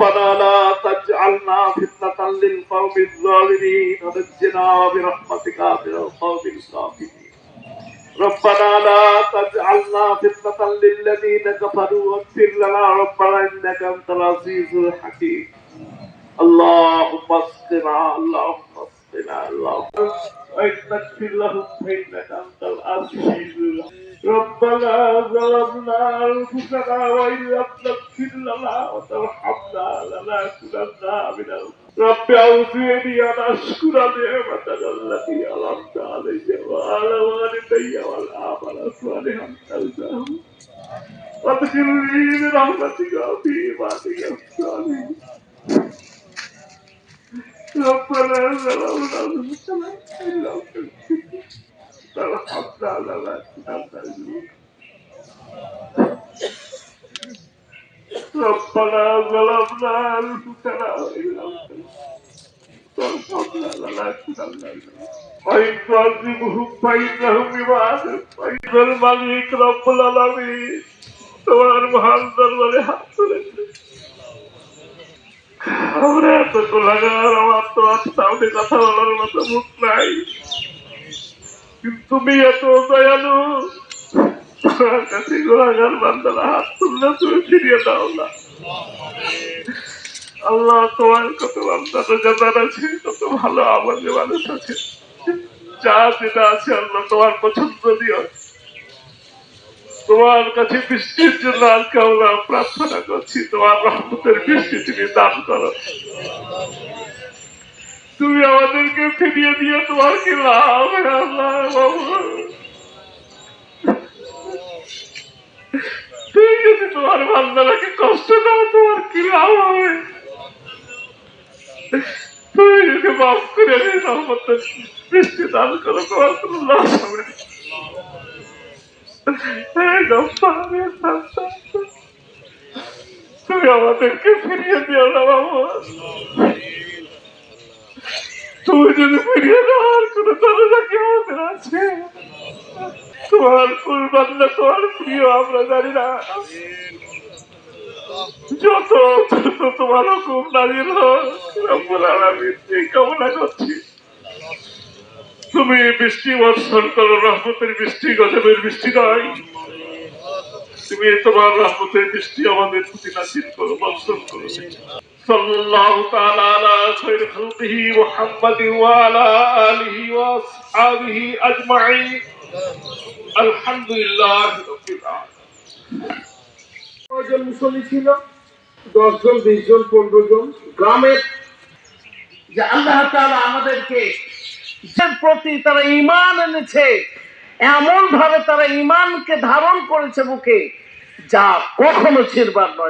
ربنا لا تجعلنا فتنة للقوم الظالمين ونجنا برحمتك من القوم الكافرين ربنا لا تجعلنا فتنة للذين كفروا واغفر لنا ربنا إنك أنت العزيز الحكيم. اللهم اسقنا اللهم اسقنا اللهم تغفر لهم فإنك أنت العزيز الحكيم. ربنا ظلمنا أنفسنا وإن لم تغفر لنا وترحمنا لنكونن من رب أوزعني أن أشكر نعمتك التي أنعمت علي وعلى والدي والأعمال صالحا ترجاه وادخلني برحمتك في عبادك الصالحين. ربنا ظلمنا أنفسنا وإن لم تغفر ترحمنا لنكونن من الخاسرين ربنا ظلمنا أنفسنا وإن لم تغفر لنا لنكونن وإن تعذبهم فإنهم عبادك وإن الملك رب العالمين তোমার মহান দরবারে হাত তুলেছে আমরা এত গোলাগার আমার তোমার সামনে কথা বলার মতো মুখ নাই কিন্তু তুমি এত দয়ালু। তোমার কাছে গোলাগার বান্দারা হাত তুললে তুমি ফিরিয়ে দাও না। আল্লাহ তোমার কত বান্দারা জানার আছে, কত ভালো আমাদের মানুষ আছে যা যেটা আছে আল্লাহ তোমার পছন্দ দিও। তোমার কাছে বৃষ্টির জন্য আজকে আমরা প্রার্থনা করছি, তোমার রহমতের বৃষ্টি তুমি দান করো। তুমি আমাদেরকে ফিরিয়ে দিয়ে তোমার কি লাভ? তুমি যদি তোমার বান্দারাকে কষ্ট দাও, তোমার কি লাভ হবে? তুমি যদি মাফ করে দিয়ে রহমতের বৃষ্টি দান করো, তোমার কোনো লাভ হবে তুমি আমাদেরকে ফিরিয়ে দিও না বাবু তুমি ফিরিয়ে দেওয়ার কোনো আমাদের আছে তোমার কুরবান না তোমার প্রিয় আমরা জানি না যত তোমার হুকুম কামনা করছি তুমি বৃষ্টি বর্ষণ করো রহমতের বৃষ্টি গজবের বৃষ্টি নয় তুমি তোমার রহমতের বৃষ্টি আমাদের প্রতি নাসির করো বর্ষণ করো। ওয়া আসহাবিহি আজমাইন। আলহামদুলিল্লাহি রাব্বিল আলামিন। জন মুসল্লি ছিল দশ জন বিশ জন পনেরো জন গ্রামের যে প্রতি তারা ইমান এনেছে এমন ভাবে তারা ইমানকে ধারণ করেছে বুকে, যা কখনো ছিড়বার নয়।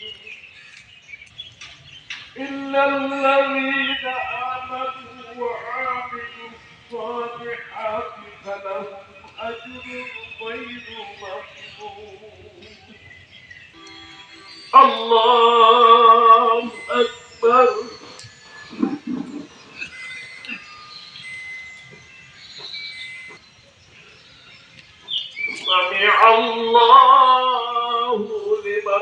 إن الذين آمنوا وعملوا الصالحات فلهم أجر غير ممنون الله أكبر سمع الله لمن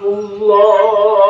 الله